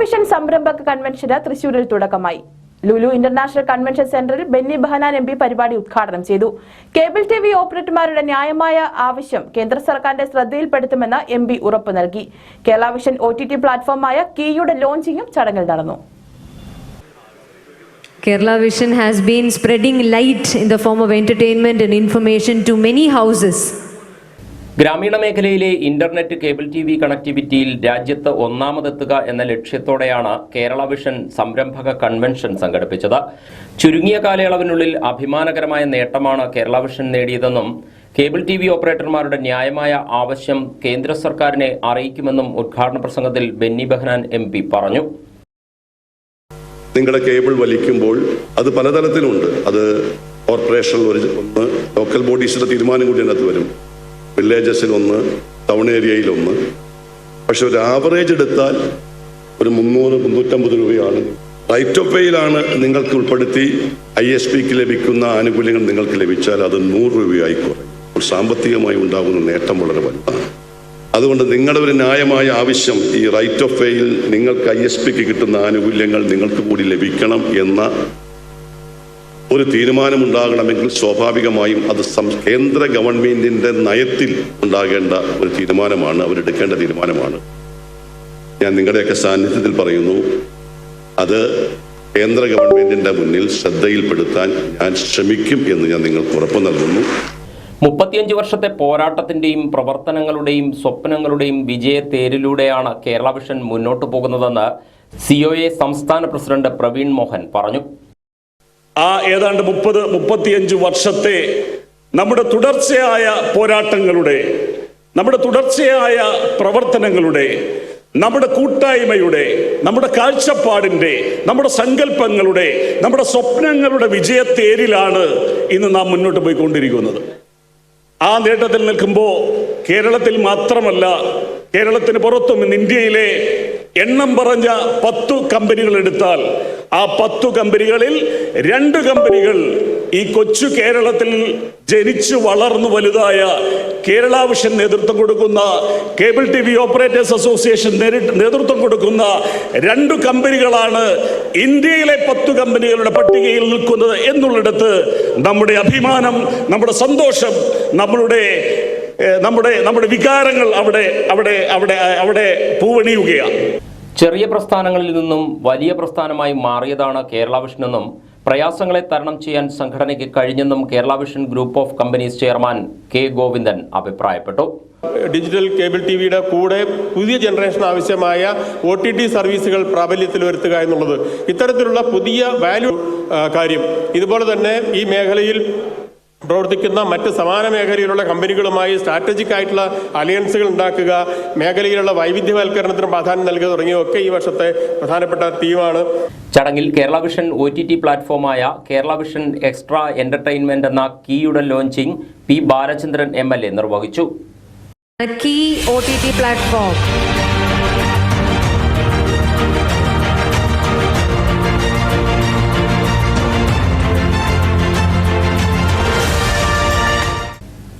Vision സംരംഭക കൺവെൻഷന് തൃശൂരിൽ തുടക്കമായി. ലുലു ഇന്റർനാഷണൽ കൺവെൻഷൻ സെന്ററിൽ ബെന്നി ബഹനാൻ എം പി പരിപാടി ഉദ്ഘാടനം ചെയ്തു. കേബിൾ ടി വി ഓപ്പറേറ്റർമാരുടെ ന്യായമായ ആവശ്യം കേന്ദ്ര സർക്കാരിന്റെ ശ്രദ്ധയിൽപ്പെടുത്തുമെന്ന് എം പി ഉറപ്പു നൽകി. Kerala Vision O T T പ്ലാറ്റ്ഫോമായ കീയുടെ ലോഞ്ചിങ്ങും ചടങ്ങിൽ നടന്നു. Kerala Vision has been spreading light in the form of entertainment and information to many houses. ഗ്രാമീണ മേഖലയിലെ ഇന്റർനെറ്റ് കേബിൾ ടി വി കണക്ടിവിറ്റിയിൽ രാജ്യത്ത് ഒന്നാമതെത്തുക എന്ന ലക്ഷ്യത്തോടെയാണ് കേരള വിഷൻ സംരംഭക കൺവെൻഷൻ സംഘടിപ്പിച്ചത്. ചുരുങ്ങിയ കാലയളവിനുള്ളിൽ അഭിമാനകരമായ നേട്ടമാണ് കേരള വിഷൻ നേടിയതെന്നും കേബിൾ ടി വി ഓപ്പറേറ്റർമാരുടെ ന്യായമായ ആവശ്യം കേന്ദ്ര സർക്കാരിനെ അറിയിക്കുമെന്നും ഉദ്ഘാടന പ്രസംഗത്തിൽ ബെന്നി ബെഹനാൻ എം പറഞ്ഞു. നിങ്ങളുടെ കേബിൾ വലിക്കുമ്പോൾ അത് പലതരത്തിലുണ്ട്. അത് കോർപ്പറേഷനിൽ ഒരു ഒന്ന് ലോക്കൽ ബോഡീസിന്റെ തീരുമാനം കൂടി അതിനകത്ത് വരും. വില്ലേജസിൽ ഒന്ന് ടൗൺ ഏരിയയിൽ ഒന്ന് പക്ഷെ ഒരു ആവറേജ് എടുത്താൽ ഒരു മുന്നൂറ് മുന്നൂറ്റമ്പത് രൂപയാണ്. റൈറ്റ് ഓഫ് വേയിലാണ് നിങ്ങൾക്ക് ഉൾപ്പെടുത്തി ഐ എസ് പിക്ക് ലഭിക്കുന്ന ആനുകൂല്യങ്ങൾ നിങ്ങൾക്ക് ലഭിച്ചാൽ അത് നൂറ് രൂപയായി കുറയും. സാമ്പത്തികമായി ഉണ്ടാകുന്ന നേട്ടം വളരെ വലുതാണ്. അതുകൊണ്ട് നിങ്ങളുടെ ഒരു ന്യായമായ ആവശ്യം ഈ റൈറ്റ് ഓഫ് വേയിൽ നിങ്ങൾക്ക് ഐ എസ് പിക്ക് കിട്ടുന്ന ആനുകൂല്യങ്ങൾ നിങ്ങൾക്ക് കൂടി ലഭിക്കണം എന്ന ഒരു തീരുമാനമുണ്ടാകണമെങ്കിൽ സ്വാഭാവികമായും അത് കേന്ദ്ര ഗവൺമെന്റിന്റെ നയത്തിൽ ഉണ്ടാകേണ്ട ഒരു തീരുമാനമാണ് അവരെടുക്കേണ്ട തീരുമാനമാണ്. ഞാൻ നിങ്ങളുടെയൊക്കെ സാന്നിധ്യത്തിൽ പറയുന്നു അത് കേന്ദ്ര ഗവൺമെന്റിന്റെ മുന്നിൽ ശ്രദ്ധയിൽപ്പെടുത്താൻ ഞാൻ ശ്രമിക്കും എന്ന് ഞാൻ നിങ്ങൾക്ക് ഉറപ്പ് നൽകുന്നു. മുപ്പത്തിയഞ്ച് വർഷത്തെ പോരാട്ടത്തിന്റെയും പ്രവർത്തനങ്ങളുടെയും സ്വപ്നങ്ങളുടെയും വിജയത്തേരിലൂടെയാണ് കേരള വിഷൻ മുന്നോട്ട് പോകുന്നതെന്ന് സിഒഎ സംസ്ഥാന പ്രസിഡന്റ് പ്രവീൺ മോഹൻ പറഞ്ഞു. ആ ഏതാണ്ട് മുപ്പത് മുപ്പത്തിയഞ്ച് വർഷത്തെ നമ്മുടെ തുടർച്ചയായ പോരാട്ടങ്ങളുടെ നമ്മുടെ തുടർച്ചയായ പ്രവർത്തനങ്ങളുടെ നമ്മുടെ കൂട്ടായ്മയുടെ നമ്മുടെ കാഴ്ചപ്പാടിന്റെ നമ്മുടെ സങ്കല്പങ്ങളുടെ നമ്മുടെ സ്വപ്നങ്ങളുടെ വിജയത്തേരിലാണ് ഇന്ന് നാം മുന്നോട്ട് പോയിക്കൊണ്ടിരിക്കുന്നത്. ആ നേട്ടത്തിൽ നിൽക്കുമ്പോൾ കേരളത്തിൽ മാത്രമല്ല കേരളത്തിന് പുറത്തും ഇന്ന് ഇന്ത്യയിലെ എണ്ണം പറഞ്ഞ പത്തു കമ്പനികൾ എടുത്താൽ ആ പത്തു കമ്പനികളിൽ രണ്ട് കമ്പനികൾ ഈ കൊച്ചു കേരളത്തിൽ ജനിച്ചു വളർന്നു വലുതായ കേരള വിഷൻ നേതൃത്വം കൊടുക്കുന്ന cable T V operators association നേതൃത്വം കൊടുക്കുന്ന രണ്ട് കമ്പനികളാണ് ഇന്ത്യയിലെ പത്തു കമ്പനികളുടെ പട്ടികയിൽ നിൽക്കുന്നത് എന്നുള്ളിടത്ത് നമ്മുടെ അഭിമാനം നമ്മുടെ സന്തോഷം നമ്മളുടെ നമ്മുടെ നമ്മുടെ വികാരങ്ങൾ അവിടെ അവിടെ അവിടെ അവിടെ പൂവണിയുകയാണ്. ചെറിയ പ്രസ്ഥാനങ്ങളിൽ നിന്നും വലിയ പ്രസ്ഥാനമായി മാറിയതാണ് കേരള വിഷനെന്നും പ്രയാസങ്ങളെ തരണം ചെയ്യാൻ സംഘടനയ്ക്ക് കഴിഞ്ഞെന്നും Kerala Vision group of companies chairman K Govindan അഭിപ്രായപ്പെട്ടു. ഡിജിറ്റൽ കേബിൾ ടി വിയുടെ കൂടെ പുതിയ ജനറേഷൻ ആവശ്യമായ ഒ ടി ടി സർവീസുകൾ പ്രാബല്യത്തിൽ വരുത്തുക എന്നുള്ളത് ഇത്തരത്തിലുള്ള പുതിയ വാല്യൂ കാര്യം. ഇതുപോലെ തന്നെ ഈ മേഖലയിൽ പ്രവർത്തിക്കുന്ന മറ്റ് സമാന മേഖലയിലുള്ള കമ്പനികളുമായി സ്ട്രാറ്റജിക് ആയിട്ടുള്ള അലയൻസുകൾ ഉണ്ടാക്കുക മേഖലയിലുള്ള വൈവിധ്യവൽക്കരണത്തിന് പ്രാധാന്യം നൽകുക ഒക്കെ ഈ വർഷത്തെ പ്രധാനപ്പെട്ട തീമാണ് ചടങ്ങിൽ Kerala Vision O T T പ്ലാറ്റ്ഫോമായ Kerala Vision extra entertainment എന്ന കീയുടെ launching P Balachandran M L A നിർവഹിച്ചു key key T platform.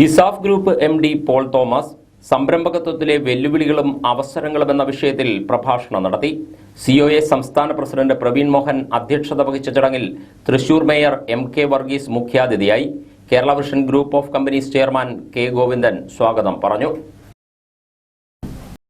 ESAF group M D Paul Thomas സംരംഭകത്വത്തിലെ വെല്ലുവിളികളും അവസരങ്ങളും എന്ന വിഷയത്തിൽ പ്രഭാഷണം നടത്തി. സി ഒ എ സംസ്ഥാന പ്രസിഡന്റ് പ്രവീൺ മോഹൻ അധ്യക്ഷത വഹിച്ച ചടങ്ങിൽ Thrissur mayor M K Varghese മുഖ്യാതിഥിയായി. Kerala Vision group of companies chairman K Govindan സ്വാഗതം പറഞ്ഞു.